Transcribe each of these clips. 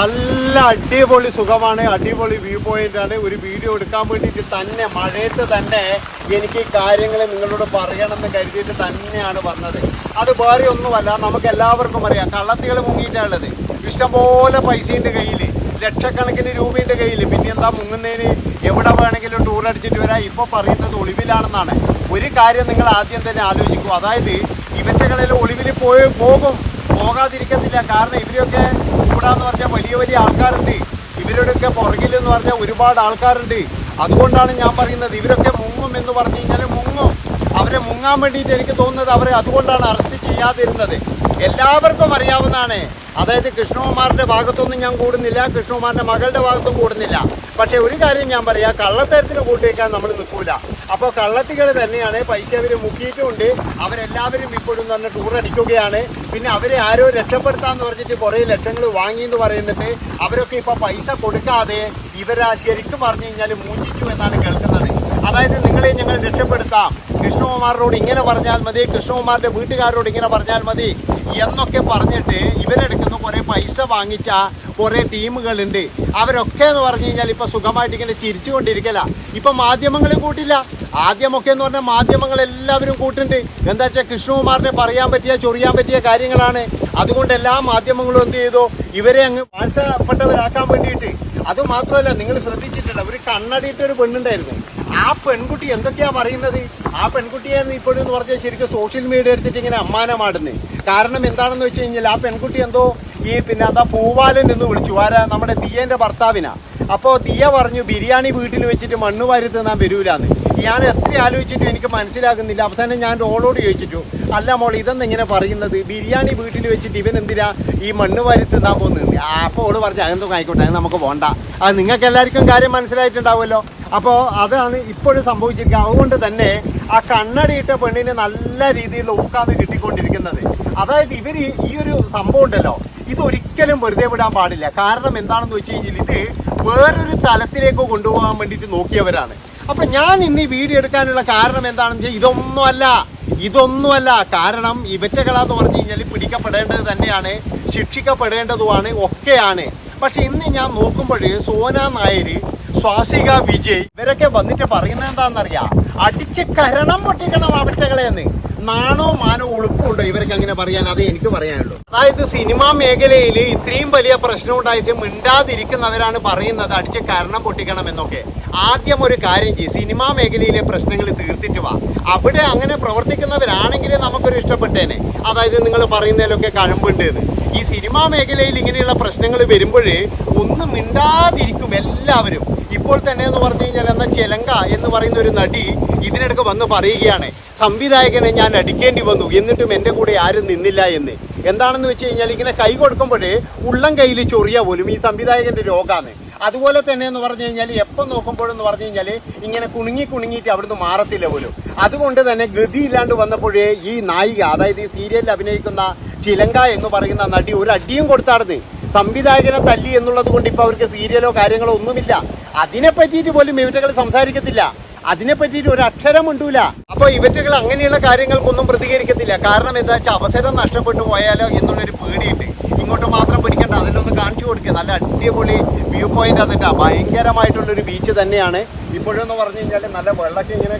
നല്ല അടിപൊളി സുഖമാണ്. അടിപൊളി വ്യൂ പോയിന്റ് ആണ്. ഒരു വീഡിയോ എടുക്കാൻ വേണ്ടിയിട്ട് തന്നെ മഴയത്ത് തന്നെ എനിക്ക് കാര്യങ്ങൾ നിങ്ങളോട് പറയണമെന്ന് കരുതിയിട്ട് തന്നെയാണ് വന്നത്. അത് വേറെ ഒന്നുമല്ല നമുക്ക് എല്ലാവർക്കും അറിയാം. കള്ളത്തികൾ മുങ്ങിയിട്ടാണുള്ളത് ഇഷ്ടംപോലെ പൈസയുണ്ട് കയ്യിൽ ലക്ഷക്കണക്കിന് രൂപയുടെ കയ്യിൽ പിന്നെ എന്താ മുങ്ങുന്നതിന്? എവിടെ വേണമെങ്കിലും ടൂർ അടിച്ചിട്ട് വരാം. ഇപ്പോൾ പറയുന്നത് ഒളിവിലാണെന്നാണ്. ഒരു കാര്യം നിങ്ങൾ ആദ്യം തന്നെ ആലോചിക്കും. അതായത് ഇവറ്റകളിൽ ഒളിവിൽ പോയി പോകും. പോകാതിരിക്കത്തില്ല. കാരണം ഇവരൊക്കെ കൂടാന്ന് പറഞ്ഞാൽ വലിയ വലിയ ആൾക്കാരുണ്ട്. ഇവരുടെയൊക്കെ പുറകിൽ എന്ന് പറഞ്ഞാൽ ഒരുപാട് ആൾക്കാരുണ്ട്. അതുകൊണ്ടാണ് ഞാൻ പറയുന്നത് ഇവരൊക്കെ മുങ്ങും എന്ന് പറഞ്ഞു കഴിഞ്ഞാൽ മുങ്ങും. അവരെ മുങ്ങാൻ വേണ്ടിയിട്ട് എനിക്ക് തോന്നുന്നത് അവരെ അതുകൊണ്ടാണ് അറസ്റ്റ് ചെയ്യാതിരുന്നത്. എല്ലാവർക്കും അറിയാവുന്നതാണ്. അതായത് കൃഷ്ണകുമാറിന്റെ ഭാഗത്തൊന്നും ഞാൻ കൂടുന്നില്ല കൃഷ്ണകുമാറിന്റെ മകളുടെ ഭാഗത്തും കൂടുന്നില്ല. പക്ഷേ ഒരു കാര്യം ഞാൻ പറയാം കള്ളത്തരത്തിന് കൂട്ടിവെക്കാൻ നമ്മൾ നിൽക്കൂല. അപ്പോൾ കള്ളത്തികൾ തന്നെയാണ് പൈസ അവർ മുക്കിയിട്ടുമുണ്ട് അവരെല്ലാവരും ഇപ്പോഴും തന്നെ ടൂർ അടിക്കുകയാണ്. പിന്നെ അവരെ ആരോ രക്ഷപ്പെടുത്താന്ന് പറഞ്ഞിട്ട് കുറേ ലക്ഷങ്ങൾ വാങ്ങി എന്ന് പറയുന്നുണ്ട്. അവരൊക്കെ ഇപ്പൊ പൈസ കൊടുക്കാതെ ഇവരാ ശരിക്കും പറഞ്ഞു കഴിഞ്ഞാൽ മൂഞ്ചിച്ചു എന്നാണ് കേൾക്കുന്നത്. അതായത് നിങ്ങളെ ഞങ്ങൾ രക്ഷപ്പെടുത്താം. കൃഷ്ണകുമാറിനോട് ഇങ്ങനെ പറഞ്ഞാൽ മതി കൃഷ്ണകുമാറിന്റെ വീട്ടുകാരോട് ഇങ്ങനെ പറഞ്ഞാൽ മതി എന്നൊക്കെ പറഞ്ഞിട്ട് ഇവരെടുക്കുന്ന കുറേ പൈസ വാങ്ങിച്ച കുറേ ടീമുകളുണ്ട്. അവരൊക്കെ എന്ന് പറഞ്ഞു കഴിഞ്ഞാൽ ഇപ്പൊ സുഖമായിട്ട് ഇങ്ങനെ ചിരിച്ചുകൊണ്ടിരിക്കല. ഇപ്പൊ മാധ്യമങ്ങളും കൂട്ടില്ല ആദ്യമൊക്കെ എന്ന് പറഞ്ഞാൽ മാധ്യമങ്ങൾ എല്ലാവരും കൂട്ടുണ്ട്. എന്താ വെച്ചാൽ കൃഷ്ണകുമാറിനെ പറയാൻ പറ്റിയ ചൊറിയാൻ പറ്റിയ കാര്യങ്ങളാണ്. അതുകൊണ്ട് എല്ലാ മാധ്യമങ്ങളും എന്ത് ചെയ്തു? ഇവരെ അങ്ങ് വാഴ്ത്തപ്പെട്ടവരാക്കാൻ വേണ്ടിയിട്ട്. അത് മാത്രമല്ല നിങ്ങൾ ശ്രദ്ധിച്ചിട്ടില്ല ഒരു കണ്ണടിയിട്ട് ഒരു പെണ്ണുണ്ടായിരുന്നു. ആ പെൺകുട്ടി എന്തൊക്കെയാ പറയുന്നത്? ആ പെൺകുട്ടിയെ ഇപ്പോഴും എന്ന് പറഞ്ഞാൽ ശരിക്കും സോഷ്യൽ മീഡിയ എടുത്തിട്ട് ഇങ്ങനെ അമ്മാനമാടുന്നത് കാരണം എന്താണെന്ന് വെച്ച് കഴിഞ്ഞാൽ ആ പെൺകുട്ടി എന്തോ ഈ പിന്നെ അതാ പൂവാലൻ എന്ന് വിളിച്ചു. ആരാ? നമ്മുടെ ദിയേന്റെ ഭർത്താവിനാ. അപ്പോൾ ദിയ പറഞ്ഞു ബിരിയാണി വീട്ടിൽ വെച്ചിട്ട് മണ്ണ് വാരി തിന്നാൻ വരൂലാന്ന്. ഞാൻ എത്ര ആലോചിച്ചിട്ടും എനിക്ക് മനസ്സിലാകുന്നില്ല. അവസാനം ഞാൻ റോളോട് ചോദിച്ചിട്ടു അല്ല മോൾ ഇതെന്ന് ഇങ്ങനെ പറയുന്നത്? ബിരിയാണി വീട്ടിൽ വെച്ചിട്ട് ഇവൻ എന്തിനാ ഈ മണ്ണ് വാരി തിന്നാൻ പോകുന്നത് അപ്പോൾ ഓൾ പറഞ്ഞു അതെന്തോ ആയിക്കോട്ടെ അത് നമുക്ക് പോണ്ട. അത് നിങ്ങൾക്ക് എല്ലാവർക്കും കാര്യം മനസ്സിലായിട്ടുണ്ടാവുമല്ലോ. അപ്പോൾ അതാണ് ഇപ്പോഴും സംഭവിച്ചിരിക്കുക. അതുകൊണ്ട് തന്നെ ആ കണ്ണടിയിട്ട പെണ്ണിന് നല്ല രീതിയിലുള്ള ഊക്കാന്ന് കിട്ടിക്കൊണ്ടിരിക്കുന്നത്. അതായത് ഇവർ ഈ ഒരു സംഭവം ഉണ്ടല്ലോ ഇതൊരിക്കലും വെറുതെ വിടാൻ പാടില്ല. കാരണം എന്താണെന്ന് വെച്ച് കഴിഞ്ഞാൽ ഇത് വേറൊരു തലത്തിലേക്ക് കൊണ്ടുപോകാൻ വേണ്ടിയിട്ട് നോക്കിയവരാണ്. അപ്പൊ ഞാൻ ഇന്ന് ഈ വീഡിയോ എടുക്കാനുള്ള കാരണം എന്താണെന്ന് വെച്ചാൽ ഇതൊന്നുമല്ല. ഇതൊന്നുമല്ല. കാരണം ഇവറ്റകളാന്ന് പറഞ്ഞു കഴിഞ്ഞാൽ പിടിക്കപ്പെടേണ്ടത് തന്നെയാണ് ശിക്ഷിക്കപ്പെടേണ്ടതുമാണ് ഒക്കെയാണ്. പക്ഷെ ഇന്ന് ഞാൻ നോക്കുമ്പോൾ സോന നായര് സ്വാസിക വിജയ് ഇവരൊക്കെ വന്നിട്ട് പറയുന്നത് എന്താണെന്നറിയാം? അടിച്ച് കരണം പൊട്ടിക്കണം അവറ്റകളെ എന്ന്. നാണോ മാനോ ഉളുപ്പുണ്ടോ? ഇവർക്ക് അങ്ങനെ പറയാൻ അത് എനിക്ക് പറയാനുള്ളൂ. അതായത് സിനിമാ മേഖലയിൽ ഇത്രയും വലിയ പ്രശ്നം ഉണ്ടായിട്ട് മിണ്ടാതിരിക്കുന്നവരാണ് പറയുന്നത് അടിച്ച് കരണം പൊട്ടിക്കണം എന്നൊക്കെ. ആദ്യം ഒരു കാര്യം ചെയ്യും. സിനിമാ മേഖലയിലെ പ്രശ്നങ്ങൾ തീർത്തിട്ട് വാ. അവിടെ അങ്ങനെ പ്രവർത്തിക്കുന്നവരാണെങ്കിലേ നമുക്കൊരു ഇഷ്ടപ്പെട്ടേനെ. അതായത് നിങ്ങൾ പറയുന്നതിലൊക്കെ കഴമ്പുണ്ട് എന്ന്. ഈ സിനിമാ മേഖലയിൽ ഇങ്ങനെയുള്ള പ്രശ്നങ്ങൾ വരുമ്പോഴേ ഒന്നും മിണ്ടാതിരിക്കും എല്ലാവരും. ഇപ്പോൾ തന്നെ എന്ന് പറഞ്ഞു കഴിഞ്ഞാൽ എന്ന ചെലങ്ക എന്ന് പറയുന്ന ഒരു നടി ഇതിനിടയ്ക്ക് വന്ന് പറയുകയാണ് സംവിധായകനെ ഞാൻ അടിക്കേണ്ടി വന്നു എന്നിട്ടും എന്റെ കൂടെ ആരും നിന്നില്ല എന്ന്. എന്താണെന്ന് വെച്ച് കഴിഞ്ഞാൽ ഇങ്ങനെ കൈ കൊടുക്കുമ്പോഴേ ഉള്ളം കയ്യിൽ ചൊറിയ പോലും ഈ സംവിധായകന്റെ രോഗമാണ് അതുപോലെ തന്നെ എന്ന് പറഞ്ഞു കഴിഞ്ഞാൽ എപ്പം നോക്കുമ്പോഴെന്ന് പറഞ്ഞു കഴിഞ്ഞാൽ ഇങ്ങനെ കുണുങ്ങി കുണുങ്ങിയിട്ട് അവിടുന്ന് മാറത്തില്ല പോലും. അതുകൊണ്ട് തന്നെ ഗതിയില്ലാണ്ട് വന്നപ്പോഴേ ഈ നായിക അതായത് ഈ സീരിയലിൽ അഭിനയിക്കുന്ന ചിലങ്ക എന്ന് പറയുന്ന നടി ഒരു അടിയും കൊടുത്താടുന്നു. സംവിധായകനെ തല്ലി എന്നുള്ളത് കൊണ്ട് ഇപ്പൊ അവർക്ക് സീരിയലോ കാര്യങ്ങളോ ഒന്നുമില്ല. അതിനെ പറ്റിയിട്ട് പോലും ഇവറ്റകൾ സംസാരിക്കത്തില്ല. അതിനെ പറ്റിയിട്ട് ഒരു അക്ഷരം ഉണ്ടൂല അപ്പൊ ഇവറ്റകൾ അങ്ങനെയുള്ള കാര്യങ്ങൾക്കൊന്നും പ്രതികരിക്കത്തില്ല. കാരണം എന്താ വെച്ചാൽ അവസരം നഷ്ടപ്പെട്ടു പോയാലോ എന്നുള്ളൊരു പേടിയുണ്ട്. ഇങ്ങോട്ട് മാത്രം പിടിക്കണ്ട. അതിലൊന്ന് കാണിച്ചു കൊടുക്കുക നല്ല അടിപൊളി വ്യൂ പോയിന്റ് അതിട്ടാ ഭയങ്കരമായിട്ടുള്ളൊരു ബീച്ച് തന്നെയാണ്. ഇപ്പോഴെന്ന് പറഞ്ഞു കഴിഞ്ഞാൽ നല്ല വെള്ളമൊക്കെ ഇങ്ങനെ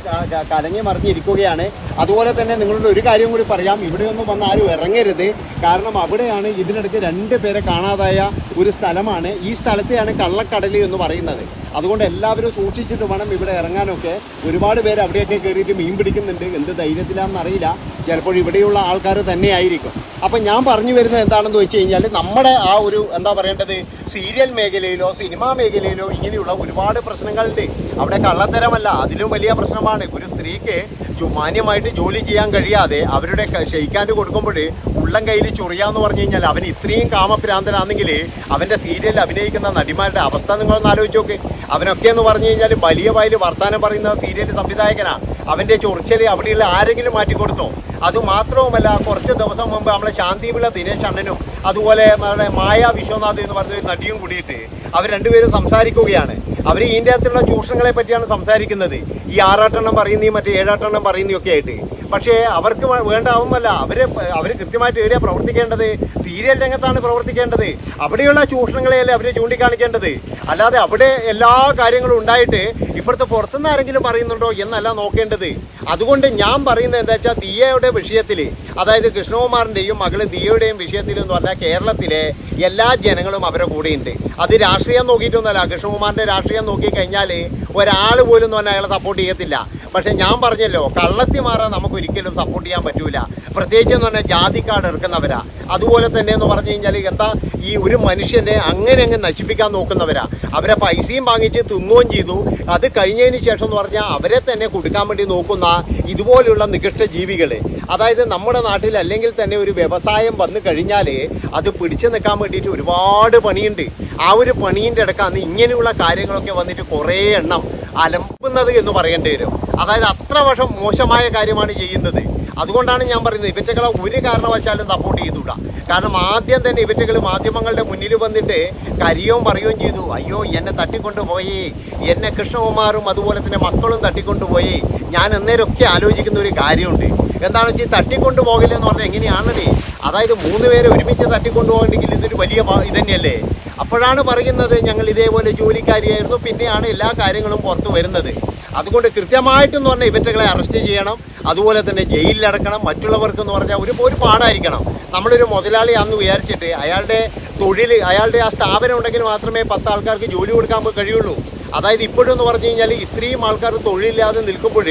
കലങ്ങി മറിഞ്ഞിരിക്കുകയാണ്. അതുപോലെ തന്നെ നിങ്ങളോട് ഒരു കാര്യം കൂടി പറയാം. ഇവിടെയൊന്നും വന്ന് ആരും ഇറങ്ങരുത്. കാരണം അവിടെയാണ് ഇതിനിടയ്ക്ക് രണ്ട് പേരെ കാണാതായ ഒരു സ്ഥലമാണ്. ഈ സ്ഥലത്തെയാണ് കള്ളക്കടലി എന്ന് പറയുന്നത്. അതുകൊണ്ട് എല്ലാവരും സൂക്ഷിച്ചിട്ട് വേണം ഇവിടെ ഇറങ്ങാനൊക്കെ. ഒരുപാട് പേര് അവിടെയൊക്കെ കയറിയിട്ട് മീൻ പിടിക്കുന്നുണ്ട്. എന്ത് ധൈര്യത്തിലാണെന്ന് അറിയില്ല. ചിലപ്പോൾ ഇവിടെയുള്ള ആൾക്കാർ തന്നെ ആയിരിക്കും അപ്പം ഞാൻ പറഞ്ഞു വരുന്നത് എന്താണെന്ന് വെച്ച് കഴിഞ്ഞാൽ നമ്മുടെ ആ ഒരു എന്താ പറയേണ്ടത്? സീരിയൽ മേഖലയിലോ സിനിമാ മേഖലയിലോ ഇങ്ങനെയുള്ള ഒരുപാട് പ്രശ്നങ്ങളുണ്ട്. അവിടെ കള്ളത്തരമല്ല. അതിലും വലിയ പ്രശ്നമാണ്. ഒരു സ്ത്രീക്ക് മാന്യമായിട്ട് ജോലി ചെയ്യാൻ കഴിയാതെ അവരുടെ ക- കൊടുക്കുമ്പോൾ ഉള്ളം കയ്യിൽ ചൊറിയാന്ന് പറഞ്ഞു കഴിഞ്ഞാൽ അവൻ ഇത്രയും കാമഭ്രാന്തനാണെങ്കിൽ അവന്റെ സീരിയലിൽ അഭിനയിക്കുന്ന നടിമാരുടെ അവസ്ഥ നിങ്ങളൊന്ന് ആലോചിച്ച് നോക്ക്. അവനൊക്കെ എന്ന് പറഞ്ഞു കഴിഞ്ഞാൽ വലിയ വായിൽ വർത്തമാനം പറയുന്ന സീരിയൽ സംവിധായകനാ. അവന്റെ ചൊറിച്ചൽ അവിടെയുള്ള ആരെങ്കിലും മാറ്റി കൊടുത്തോ? അത് മാത്രവുമല്ല കുറച്ച് ദിവസം മുമ്പ് നമ്മളെ ശാന്തിപിള്ള ദിനേശ് അണ്ണനും അതുപോലെ നമ്മുടെ മായ വിശ്വനാഥ് എന്ന് പറഞ്ഞ നടിയും കൂടിയിട്ട് അവർ രണ്ടുപേരും സംസാരിക്കുകയാണ്. അവർ ഇതിന്റെ അകത്തുള്ള ചൂഷണങ്ങളെ പറ്റിയാണ് സംസാരിക്കുന്നത്. ഈ ആറാട്ടെണ്ണം പറയുന്നതും മറ്റേ ഏഴാട്ടെണ്ണം പറയുന്നതൊക്കെ ആയിട്ട്. പക്ഷേ അവർക്ക് വേണ്ടാവുമല്ല അവർ അവർ കൃത്യമായിട്ട് ഏരിയ പ്രവർത്തിക്കേണ്ടത്? സീരിയൽ രംഗത്താണ് പ്രവർത്തിക്കേണ്ടത്. അവിടെയുള്ള ചൂഷണങ്ങളെയല്ലേ അവർ ചൂണ്ടിക്കാണിക്കേണ്ടത്? അല്ലാതെ അവിടെ എല്ലാ കാര്യങ്ങളും ഉണ്ടായിട്ട് ഇപ്പുറത്ത് പുറത്തുനിന്ന് ആരെങ്കിലും പറയുന്നുണ്ടോ എന്നല്ല നോക്കേണ്ടത്. അതുകൊണ്ട് ഞാൻ പറയുന്നത് എന്താ വെച്ചാൽ ദിയയുടെ വിഷയത്തിൽ അതായത് കൃഷ്ണകുമാറിന്റെയും മകൾ ദിയയുടെയും വിഷയത്തിൽ എന്ന് പറഞ്ഞാൽ കേരളത്തിലെ എല്ലാ ജനങ്ങളും അവരെ കൂടെയുണ്ട്. അത് രാഷ്ട്രീയം നോക്കിയിട്ടൊന്നുമല്ല. കൃഷ്ണകുമാറിന്റെ രാഷ്ട്രീയം നോക്കിക്കഴിഞ്ഞാൽ ഒരാൾ പോലും എന്ന് പറഞ്ഞാൽ അയാളെ സപ്പോർട്ട് ചെയ്യത്തില്ല. പക്ഷേ ഞാൻ പറഞ്ഞല്ലോ കള്ളത്തി മാറാൻ നമുക്ക് ഒരിക്കലും സപ്പോർട്ട് ചെയ്യാൻ പറ്റൂല. പ്രത്യേകിച്ച് എന്ന് പറഞ്ഞാൽ ജാതിക്കാട് ഇറക്കുന്നവരാ. അതുപോലെ തന്നെ എന്ന് പറഞ്ഞു കഴിഞ്ഞാൽ എന്താ ഈ ഒരു മനുഷ്യനെ അങ്ങനെ അങ്ങ് നശിപ്പിക്കാൻ നോക്കുന്നവരാ. അവരെ പൈസയും വാങ്ങിച്ച് തിന്നുകയും ചെയ്തു. അത് കഴിഞ്ഞതിന് ശേഷം എന്ന് പറഞ്ഞാൽ അവരെ തന്നെ കൊടുക്കാൻ വേണ്ടി നോക്കുന്ന ഇതുപോലെയുള്ള നികൃഷ്ട ജീവികൾ അതായത് നമ്മുടെ നാട്ടിൽ അല്ലെങ്കിൽ തന്നെ ഒരു വ്യവസായം വന്നു കഴിഞ്ഞാൽ അത് പിടിച്ചു നിൽക്കാൻ വേണ്ടിയിട്ട് ഒരുപാട് പണിയുണ്ട്. ആ ഒരു പണീന്റെ ഇടക്കാണ് ഇങ്ങനെയുള്ള കാര്യങ്ങളൊക്കെ വന്നിട്ട് കുറേ എണ്ണം അലമ്പുന്നത് എന്ന് പറയേണ്ടി വരും. അതായത് അത്ര വർഷം മോശമായ കാര്യമാണ് ചെയ്യുന്നത്. അതുകൊണ്ടാണ് ഞാൻ പറയുന്നത് ഇവറ്റകളെ ഒരു കാരണവശാലും സപ്പോർട്ട് ചെയ്തുകൂടാ. കാരണം ആദ്യം തന്നെ ഇവറ്റകൾ മാധ്യമങ്ങളുടെ മുന്നിൽ വന്നിട്ട് കരിയോം പറയുകയും ചെയ്തു. അയ്യോ എന്നെ തട്ടിക്കൊണ്ടുപോയി എന്നെ കൃഷ്ണകുമാറും അതുപോലെ തന്നെ മക്കളും തട്ടിക്കൊണ്ടുപോയി ഞാൻ അന്നേരമൊക്കെ ആലോചിക്കുന്ന ഒരു കാര്യമുണ്ട്. എന്താണെന്ന് വെച്ചാൽ തട്ടിക്കൊണ്ടു പോകില്ലെന്ന് പറഞ്ഞാൽ എങ്ങനെയാണല്ലേ അതായത് മൂന്ന് പേരെ ഒരുമിച്ച് തട്ടിക്കൊണ്ടു പോകണമെങ്കിൽ ഇതൊരു വലിയ ഇതന്നെയല്ലേ അപ്പോഴാണ് പറയുന്നത് ഞങ്ങൾ ഇതേപോലെ ജോലിക്കാരിയായിരുന്നു. പിന്നെയാണ് എല്ലാ കാര്യങ്ങളും പുറത്തു വരുന്നത്. അതുകൊണ്ട് കൃത്യമായിട്ടെന്ന് പറഞ്ഞാൽ ഇവറ്റകളെ അറസ്റ്റ് ചെയ്യണം. അതുപോലെ തന്നെ ജയിലിലടക്കണം മറ്റുള്ളവർക്ക് എന്ന് പറഞ്ഞാൽ ഒരു ഒരു പാടായിരിക്കണം. നമ്മളൊരു മുതലാളിയാണെന്ന് വിചാരിച്ചിട്ട് അയാളുടെ തൊഴിൽ അയാളുടെ ആ സ്ഥാപനം ഉണ്ടെങ്കിൽ മാത്രമേ പത്ത് ആൾക്കാർക്ക് ജോലി കൊടുക്കാൻ കഴിയുള്ളൂ. അതായത് ഇപ്പോഴും എന്ന് പറഞ്ഞു കഴിഞ്ഞാൽ ഇത്രയും ആൾക്കാർ തൊഴിലില്ലാതെ നിൽക്കുമ്പോൾ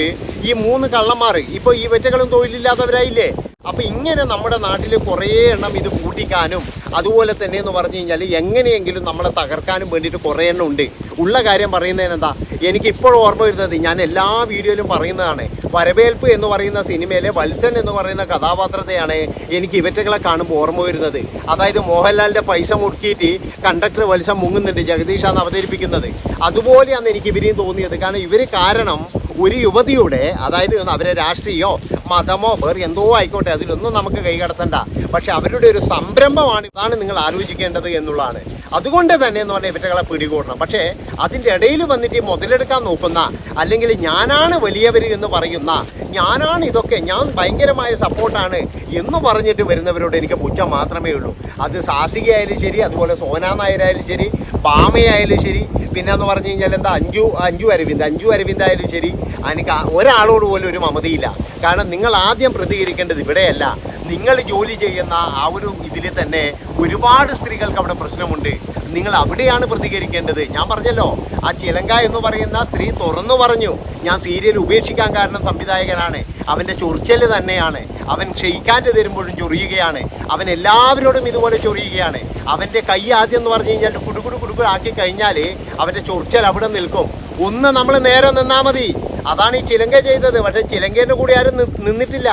ഈ മൂന്ന് കള്ളന്മാർ ഇപ്പോൾ ഈ വെറ്റകളും തൊഴിലില്ലാത്തവരായില്ലേ? അപ്പോൾ ഇങ്ങനെ നമ്മുടെ നാട്ടിൽ കുറേ എണ്ണം ഇത് കൂട്ടിക്കാനും അതുപോലെ തന്നെ എന്ന് പറഞ്ഞു കഴിഞ്ഞാൽ എങ്ങനെയെങ്കിലും നമ്മളെ തകർക്കാനും വേണ്ടിയിട്ട് കുറേ എണ്ണം ഉണ്ട്. ഉള്ള കാര്യം പറയുന്നതിന് എന്താ? എനിക്ക് ഇപ്പോഴും ഓർമ്മ വരുന്നത് ഞാൻ എല്ലാ വീഡിയോയിലും പറയുന്നതാണ്. വരവേൽപ്പ് എന്ന് പറയുന്ന സിനിമയിലെ വത്സൻ എന്ന് പറയുന്ന കഥാപാത്രത്തെയാണ് എനിക്ക് ഇവറ്റകളെ കാണുമ്പോൾ ഓർമ്മ വരുന്നത്. അതായത് മോഹൻലാലിന്റെ പൈസ മുടക്കിയിട്ട് കണ്ടക്ടർ വത്സൻ മുങ്ങുന്നുണ്ട് ജഗദീഷാണ് അവതരിപ്പിക്കുന്നത്. അതുപോലെയാണ് എനിക്ക് ഇവരെയും തോന്നിയത്. കാരണം ഇവർ കാരണം ഒരു യുവതിയുടെ അതായത് അവരെ രാഷ്ട്രീയോ മതമോ വേറെ എന്തോ ആയിക്കോട്ടെ അതിലൊന്നും നമുക്ക് കൈകടത്തണ്ട പക്ഷെ അവരുടെ ഒരു സംരംഭമാണ് ഇതാണ് നിങ്ങൾ ആലോചിക്കേണ്ടത് എന്നുള്ളതാണ്. അതുകൊണ്ട് തന്നെ എന്ന് പറഞ്ഞാൽ ഇവറ്റകളെ പിടികൂടണം. പക്ഷേ അതിന്റെ ഇടയിൽ വന്നിട്ട് മുതലെടുക്കാൻ നോക്കുന്ന അല്ലെങ്കിൽ ഞാനാണ് വലിയവർ എന്ന് പറയുന്ന ഞാനാണ് ഇതൊക്കെ ഞാൻ ഭയങ്കരമായ സപ്പോർട്ടാണ് എന്ന് പറഞ്ഞിട്ട് വരുന്നവരോട് എനിക്ക് പുച്ഛം മാത്രമേ ഉള്ളൂ. അത് സാസികയായാലും ശരി അതുപോലെ സോനാ നായരായാലും ശരി ബാമയായാലും ശരി പിന്നെ എന്ന് പറഞ്ഞു കഴിഞ്ഞാൽ എന്താ അഞ്ചു അഞ്ചു അരവിന്ദ് അഞ്ചു അരവിന്ദ് ആയാലും ശരി എനിക്ക് ഒരാളോട് പോലും ഒരു മമതയില്ല. കാരണം നിങ്ങൾ ആദ്യം പ്രതികരിക്കേണ്ടത് ഇവിടെയല്ല. നിങ്ങൾ ജോലി ചെയ്യുന്ന ആ ഒരു ഇതിൽ തന്നെ ഒരുപാട് സ്ത്രീകൾക്ക് അവിടെ പ്രശ്നമുണ്ട്. നിങ്ങൾ അവിടെയാണ് പ്രതികരിക്കേണ്ടത്. ഞാൻ പറഞ്ഞല്ലോ ആ ചിലങ്ക എന്ന് പറയുന്ന സ്ത്രീ തുറന്നു പറഞ്ഞു ഞാൻ സീരിയൽ ഉപേക്ഷിക്കാൻ കാരണം സംവിധായകനാണ്. അവന്റെ ചൊറിച്ചൽ തന്നെയാണ്. അവൻ ക്ഷയിക്കാന്റെ തരുമ്പോഴും ചൊറിയുകയാണ്. അവൻ എല്ലാവരോടും ഇതുപോലെ ചൊറിയുകയാണ്. അവന്റെ കൈ ആദ്യം എന്ന് പറഞ്ഞു കഴിഞ്ഞാൽ കുടുകുടു ആക്കി കഴിഞ്ഞാൽ അവന്റെ ചൊറിച്ചൽ അവിടെ നിൽക്കും. ഒന്ന് നമ്മൾ നേരെ നിന്നാൽ മതി. അതാണ് ഈ ചിലങ്ക ചെയ്തത്. പക്ഷേ ചിലങ്കേന്റെ കൂടെ ആരും നിന്നിട്ടില്ല.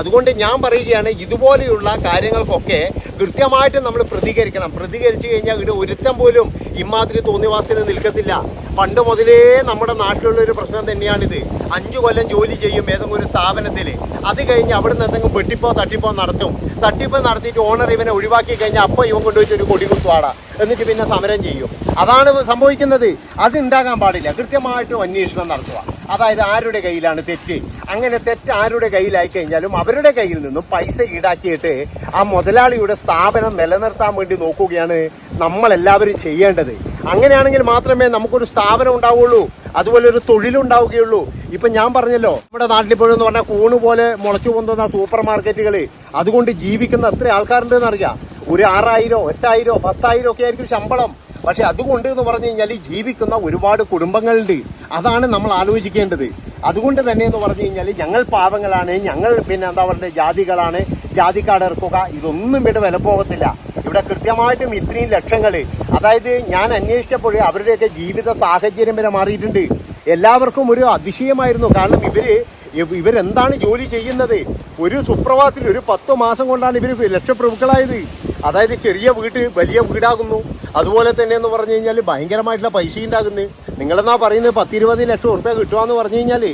അതുകൊണ്ട് ഞാൻ പറയുകയാണ് ഇതുപോലെയുള്ള കാര്യങ്ങൾക്കൊക്കെ കൃത്യമായിട്ട് നമ്മൾ പ്രതികരിക്കണം. പ്രതികരിച്ചു കഴിഞ്ഞാൽ ഇവിടെ ഒരുത്തം പോലും ഇമാതിരി തോന്നിവാസത്തിന് നിൽക്കത്തില്ല. പണ്ട് മുതലേ നമ്മുടെ നാട്ടിലുള്ള ഒരു പ്രശ്നം തന്നെയാണിത്. അഞ്ചു കൊല്ലം ജോലി ചെയ്യും ഏതെങ്കിലും ഒരു സ്ഥാപനത്തിൽ. അത് കഴിഞ്ഞ് അവിടെ നിന്ന് എന്തെങ്കിലും വെട്ടിപ്പോ തട്ടിപ്പോ നടത്തും. തട്ടിപ്പോ നടത്തിയിട്ട് ഓണർ ഇവനെ ഒഴിവാക്കി കഴിഞ്ഞാൽ അപ്പോൾ ഇവൻ കൊണ്ടുപോയിട്ട് ഒരു കൊടി കുത്തുവാടാ. എന്നിട്ട് പിന്നെ സമരം ചെയ്യും. അതാണ് സംഭവിക്കുന്നത്. അത് ഉണ്ടാകാൻ പാടില്ല. കൃത്യമായിട്ടും അന്വേഷണം നടത്തുക. അതായത് ആരുടെ കയ്യിലാണ് തെറ്റ്? അങ്ങനെ തെറ്റ് ആരുടെ കയ്യിലായി കഴിഞ്ഞാലും അവരുടെ കയ്യിൽ നിന്നും പൈസ ഈടാക്കിയിട്ട് ആ മുതലാളിയുടെ സ്ഥാപനം നിലനിർത്താൻ വേണ്ടി നോക്കുകയാണ് നമ്മളെല്ലാവരും ചെയ്യേണ്ടത്. അങ്ങനെയാണെങ്കിൽ മാത്രമേ നമുക്കൊരു സ്ഥാപനം ഉണ്ടാവുള്ളൂ. അതുപോലെ ഒരു തൊഴിലുണ്ടാവുകയുള്ളൂ ഇപ്പം ഞാൻ പറഞ്ഞല്ലോ നമ്മുടെ നാട്ടിലിപ്പോഴെന്ന് പറഞ്ഞാൽ കൂണ് പോലെ മുളച്ചു പൊന്തുന്ന സൂപ്പർ മാർക്കറ്റുകൾ അതുകൊണ്ട് ജീവിക്കുന്ന എത്ര ആൾക്കാരുണ്ടെന്ന് അറിയാം ഒരു ആറായിരോ എട്ടായിരോ പത്തായിരോ ഒക്കെ ആയിരിക്കും ശമ്പളം. പക്ഷെ അതുകൊണ്ട് എന്ന് പറഞ്ഞു കഴിഞ്ഞാൽ ജീവിക്കുന്ന ഒരുപാട് കുടുംബങ്ങളുണ്ട്. അതാണ് നമ്മൾ ആലോചിക്കേണ്ടത്. അതുകൊണ്ട് തന്നെ എന്ന് പറഞ്ഞു കഴിഞ്ഞാൽ ഞങ്ങൾ പാവങ്ങളാണ് ഞങ്ങൾ പിന്നെ എന്താ പറയുക ജാതികളാണ്. ജാതിക്കാട് ഇറക്കുക ഇതൊന്നും ഇവിടെ വില പോകത്തില്ല. ഇവിടെ കൃത്യമായിട്ടും ഇത്രയും ലക്ഷങ്ങൾ. അതായത് ഞാൻ അന്വേഷിച്ചപ്പോൾ അവരുടെയൊക്കെ ജീവിത സാഹചര്യം വരെ മാറിയിട്ടുണ്ട്. എല്ലാവർക്കും ഒരു അതിശയമായിരുന്നു. കാരണം ഇവർ ഇവ- ഇവരെന്താണ് ജോലി ചെയ്യുന്നത്? ഒരു സുപ്രഭാതത്തിൽ ഒരു പത്ത് മാസം കൊണ്ടാണ് ഇവർ ലക്ഷപ്രഭുക്കളായത്. അതായത് ചെറിയ വീട് വലിയ വീടാകുന്നു. അതുപോലെ തന്നെ എന്ന് പറഞ്ഞു കഴിഞ്ഞാൽ ഭയങ്കരമായിട്ടുള്ള പൈസ ഉണ്ടാകുന്നു. നിങ്ങളെന്നാ പറയുന്നത് പത്തിരുപത് ലക്ഷം ഉറുപ്പ്യ കിട്ടുകയെന്ന് പറഞ്ഞു കഴിഞ്ഞാൽ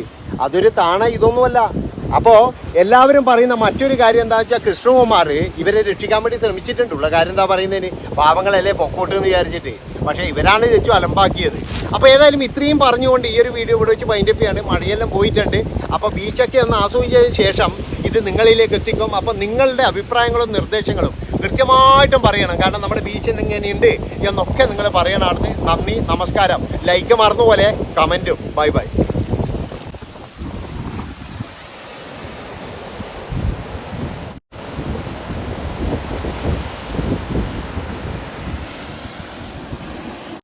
അതൊരു താണ ഇതൊന്നുമല്ല. അപ്പോൾ എല്ലാവരും പറയുന്ന മറ്റൊരു കാര്യം എന്താ വെച്ചാൽ കൃഷ്ണകുമാർ ഇവരെ രക്ഷിക്കാൻ വേണ്ടി ശ്രമിച്ചിട്ടുണ്ടുള്ള കാര്യം എന്താ പറയുന്നതിന്? പാവങ്ങളല്ലേ പൊക്കോട്ട് എന്ന് വിചാരിച്ചിട്ട്. പക്ഷേ ഇവരാണ് തെച്ചു അലമ്പാക്കിയത്. അപ്പോൾ ഏതായാലും ഇത്രയും പറഞ്ഞുകൊണ്ട് ഈ ഒരു വീഡിയോ ഇവിടെ വെച്ച് മൈൻഡപ്പ് ചെയ്യാണ്. മഴയെല്ലാം പോയിട്ടുണ്ട്. അപ്പോൾ ബീച്ചൊക്കെ ഒന്ന് ആസ്വദിച്ചതിന് ശേഷം ഇത് നിങ്ങളിലേക്ക് എത്തിക്കും. അപ്പം നിങ്ങളുടെ അഭിപ്രായങ്ങളും നിർദ്ദേശങ്ങളും കൃത്യമായിട്ടും പറയണം. കാരണം നമ്മുടെ ബീച്ചിൽ എങ്ങനെയുണ്ട് എന്നൊക്കെ നിങ്ങൾ പറയണമെന്ന് നന്ദി നമസ്കാരം. ലൈക്ക് മറന്നുപോലെ കമന്റും. Bye bye.